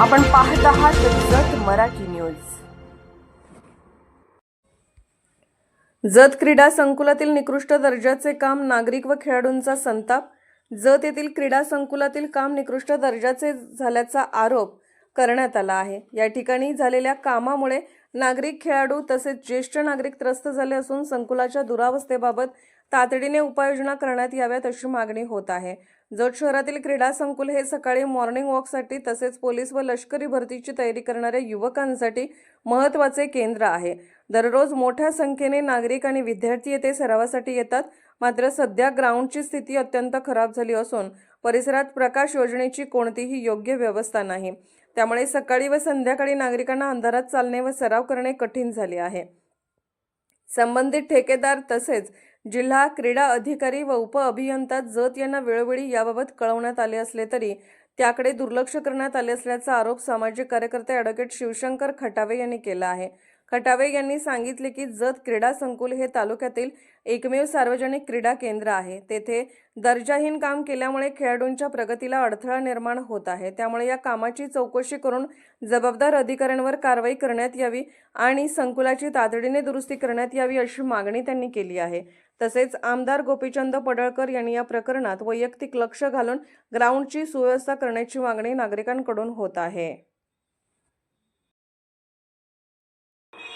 आपण पाहत आहात जत मराठी न्यूज. जत क्रीडा संकुलातील निकृष्ट दर्जाचे काम नागरिक व खेळाडूंचा संताप. जत येथील क्रीडा संकुलातील काम निकृष्ट दर्जाचे झाल्याचा आरोप करण्यात आला आहे. या ठिकाणी झालेल्या कामामुळे नागरिक खेळाडू तसेच ज्येष्ठ नागरिक त्रस्त झाले असून संकुलाच्या दुरावस्थेबाबत तातडीने उपाययोजना करण्यात याव्यात अशी मागणी होत आहे. जत शहरातील क्रीडा संकुल हे सकाळी मॉर्निंग वॉकसाठी तसेच पोलीस व लष्करी भरतीची तयारी करणाऱ्या युवकांसाठी महत्त्वाचे केंद्र आहे. दररोज मोठ्या संख्येने नागरिक आणि विद्यार्थी येथे सरावासाठी येतात. मात्र सध्या ग्राउंडची स्थिती अत्यंत खराब झाली असून परिसरात प्रकाश योजनेची कोणतीही योग्य व्यवस्था नाही. त्यामुळे सकाळी व संध्याकाळी नागरिकांना अंधारात चालणे व सराव करणे कठीण झाले आहे. संबंधित ठेकेदार तसेच जिल्हा क्रीडा अधिकारी व उप अभियंता जत यांना वेळोवेळी याबाबत कळवण्यात आले असले तरी त्याकडे दुर्लक्ष करण्यात आले असल्याचा आरोप सामाजिक कार्यकर्ते ॲडव्होकेट शिवशंकर खटावे यांनी केला आहे. खटावे यांनी सांगितले की जत क्रीडा संकुल हे तालुक्यातील एकमेव सार्वजनिक क्रीडा केंद्र आहे. तेथे दर्जाहीन काम केल्यामुळे खेळाडूंच्या प्रगतीला अडथळा निर्माण होत आहे. त्यामुळे या कामाची चौकशी करून जबाबदार अधिकाऱ्यांवर कारवाई करण्यात यावी आणि संकुलाची तातडीने दुरुस्ती करण्यात यावी अशी मागणी त्यांनी केली आहे. तसेच आमदार गोपीचंद पडळकर यांनी या प्रकरणात वैयक्तिक लक्ष घालून ग्राउंडची सुव्यवस्था करण्याची मागणी नागरिकांकडून होत आहे.